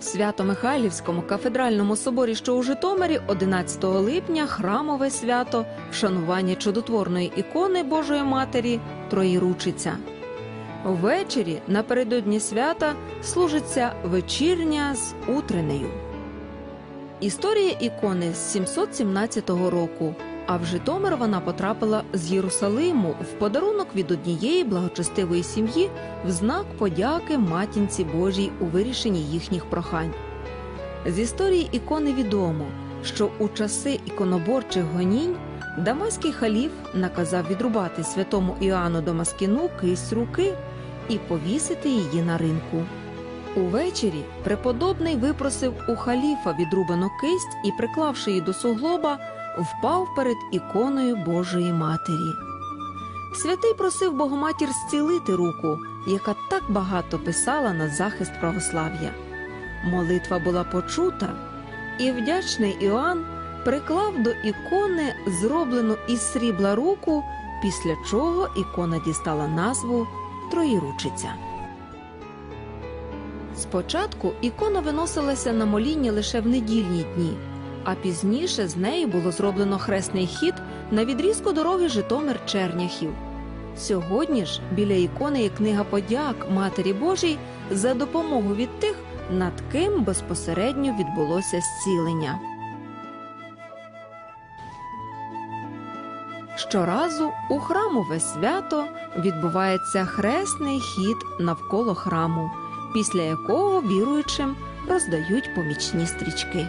В Свято-Михайлівському кафедральному соборі, що у Житомирі, 11 липня храмове свято вшанування чудотворної ікони Божої Матері Троїручиця. Ввечері напередодні свята служиться вечірня з утренею. Історія ікони з 717 року. А в Житомир вона потрапила з Єрусалиму в подарунок від однієї благочестивої сім'ї в знак подяки матінці Божій у вирішенні їхніх прохань. З історії ікони відомо, що у часи іконоборчих гонінь Дамаський халіф наказав відрубати святому Іоанну Дамаскіну кисть руки і повісити її на ринку. Увечері преподобний випросив у халіфа відрубану кисть і, приклавши її до суглоба, впав перед іконою Божої Матері. Святий просив Богоматір зцілити руку, яка так багато писала на захист православ'я. Молитва була почута, і вдячний Іоанн приклав до ікони зроблену із срібла руку, після чого ікона дістала назву Троїручиця. Спочатку ікона виносилася на моління лише в недільні дні, а пізніше з неї було зроблено хресний хід на відрізку дороги Житомир-Черняхів. Сьогодні ж біля ікони є книга подяк Матері Божій за допомогу від тих, над ким безпосередньо відбулося зцілення. Щоразу у храмове свято відбувається хресний хід навколо храму, після якого віруючим роздають помічні стрічки.